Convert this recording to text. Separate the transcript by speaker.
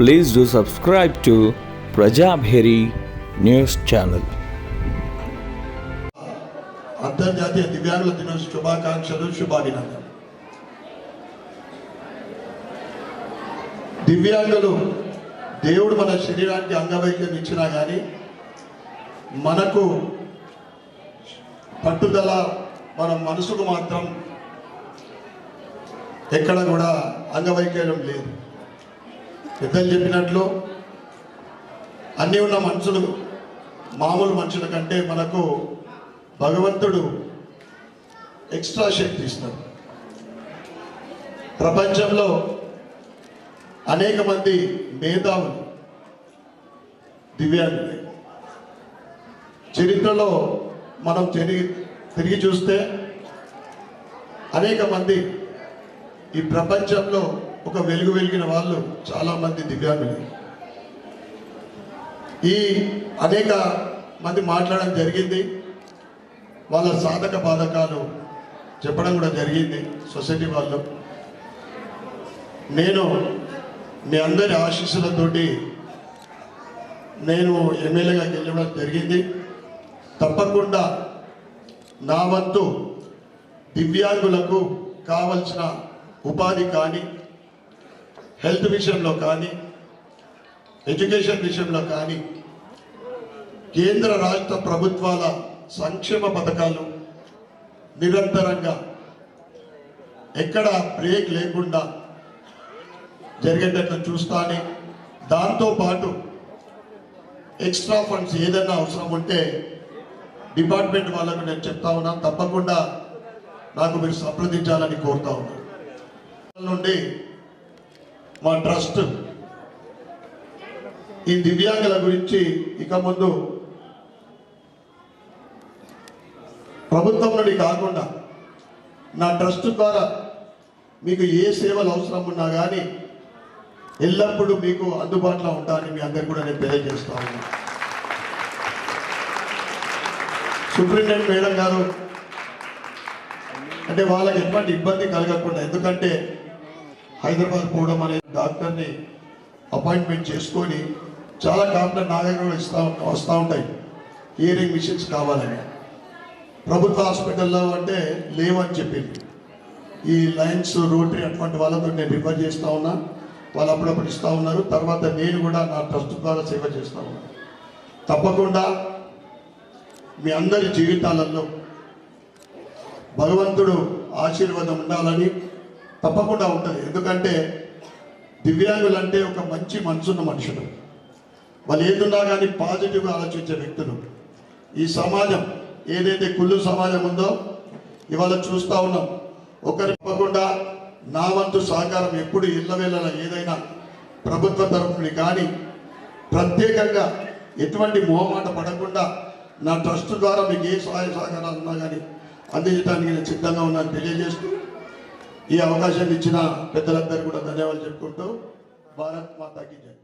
Speaker 1: Please do subscribe to Prajabheri news channel.
Speaker 2: అంతర్జాతీయ దివ్యాంగుల దిన శుభాకాంక్షలు శుభాభినందనలు. దివ్యాంగులు దేవుడు మన శరీరానికి అంగవైక్యం ఇచ్చినా కానీ మనకు పట్టుదల మన మనసుకు మాత్రం ఎక్కడ కూడా అంగవైకల్యం లేదు. పెద్దలు చెప్పినట్లు అన్నీ ఉన్న మనుషులు మామూలు మనుషుల కంటే మనకు భగవంతుడు ఎక్స్ట్రా శక్తి ఇస్తాడు ప్రపంచంలో అనేక మంది మేధావులు దివ్యాంగులే. చరిత్రలో మనం తిరిగి తిరిగి చూస్తే అనేక మంది ఈ ప్రపంచంలో ఒక వెలుగు వెలిగిన వాళ్ళు చాలామంది దివ్యాంగులు. ఈ అనేక మంది మాట్లాడడం జరిగింది. వాళ్ళ సాధక బాధకాలు చెప్పడం కూడా జరిగింది సొసైటీ వాళ్ళు. నేను మీ అందరి ఆశీస్సులతోటి నేను ఎమ్మెల్యేగా గెలవడం జరిగింది. తప్పకుండా నా వంతు దివ్యాంగులకు కావలసిన ఉపాధి కానీ హెల్త్ విషయంలో కానీ ఎడ్యుకేషన్ విషయంలో కానీ కేంద్ర రాష్ట్ర ప్రభుత్వాల సంక్షేమ పథకాలు నిరంతరంగా ఎక్కడ బ్రేక్ లేకుండా జరిగేటట్లు చూస్తానే దాంతోపాటు ఎక్స్ట్రా ఫండ్స్ ఏదైనా అవసరం ఉంటే డిపార్ట్మెంట్ వాళ్ళకు నేను చెప్తా ఉన్నాను తప్పకుండా నాకు మీరు సంప్రదించాలని కోరుతా ఉన్నాను నుండి మా ట్రస్ట్ ఈ దివ్యాంగుల గురించి ఇక ముందు ప్రభుత్వం నుండి కాకుండా నా ట్రస్ట్ ద్వారా మీకు ఏ సేవలు అవసరం ఉన్నా కానీ ఎల్లప్పుడూ మీకు అందుబాటులో ఉంటానని మీ అందరు కూడా నేను తెలియజేస్తా ఉన్నాను సూపరింటెండెంట్ మేడం గారు అంటే వాళ్ళకి ఎటువంటి ఇబ్బంది కలగకుండా ఎందుకంటే హైదరాబాద్ పోవడం అనే డాక్టర్ని అపాయింట్మెంట్ చేసుకొని చాలా కాంప్లైంట్ నాగరికలు ఇస్తూ ఇస్తా వస్తూ ఉంటాయి. హియరింగ్ మిషన్స్ కావాలని. ప్రభుత్వ హాస్పిటల్లో అంటే లేవని చెప్పింది. ఈ లయన్స్ రోటరీ అటువంటి వాళ్ళతో నేను రిఫర్ చేస్తూ ఉన్నా. వాళ్ళు అప్పుడప్పుడు ఇస్తూ ఉన్నారు. తర్వాత నేను కూడా నా ట్రస్ట్ ద్వారా సేవ చేస్తూ ఉన్నాను తప్పకుండా మీ అందరి జీవితాలలో భగవంతుడు ఆశీర్వాదం ఉండాలని తప్పకుండా ఉంటుంది. ఎందుకంటే దివ్యాంగులు అంటే ఒక మంచి మనసున్న మనుషులు. వాళ్ళు ఏదున్నా కానీ పాజిటివ్గా ఆలోచించే వ్యక్తులు. ఈ సమాజం ఏదైతే కుళ్ళు సమాజం ఉందో ఇవాళ చూస్తూ ఉన్నాం. ఒకరి తప్పకుండా నా వంతు సహకారం ఎప్పుడు ఇళ్ళవేళ ఏదైనా ప్రభుత్వ తరఫుని కానీ ప్రత్యేకంగా ఎటువంటి మొహమాట పడకుండా నా ట్రస్ట్ ద్వారా మీకు ఏ సహాయ సహకారాలు ఉన్నా కానీ అందించడానికి నేను సిద్ధంగా ఉన్నాను తెలియజేస్తూ ఈ అవకాశం ఇచ్చిన పెద్దలందరూ కూడా ధన్యవాదాలు చెప్పుకుంటూ భారత్ మాతాకి జై.